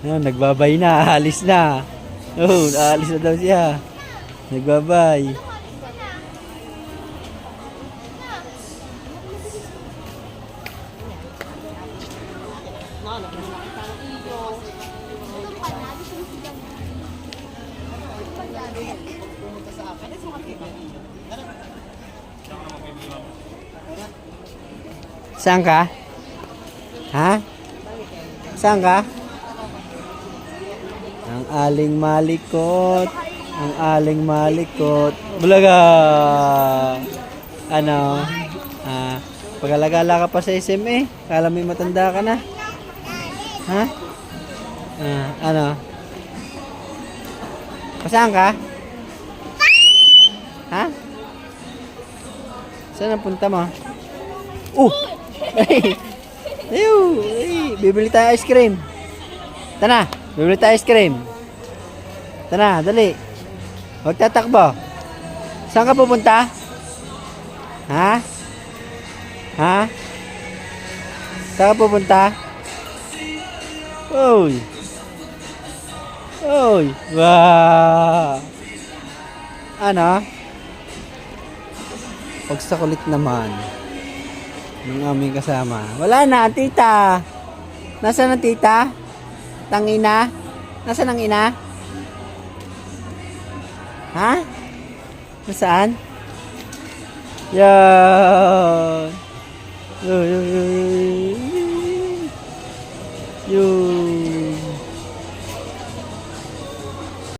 Ah, nagbabay na, alis na. Oh, aalis na daw siya. Nagbabay. Saan ka? Ha? Saan ka? Ang aling malikot. Ang aling malikot. Bulaga! Ano? Ah, pag-alagala ka pa sa SMA, kala may matanda ka na. Ha? Ah, ano? Pasaan ka? Ha? Saan ang punta mo? Uh! Ay! Ay! Bibili tayo ice cream. Tana! Bibili ice cream. Tana, dali. Huwag tatakbo. Saan ka pupunta? Ha? Ha? Saan ka pupunta? Oy! Oy! Wow! Ano? Pag sa kulit naman ng aming kasama. Wala na, tita. Nasaan ang tita? Tangina? Nasaan ang ina? Ha? Nasaan? Yan. Yun. Yun.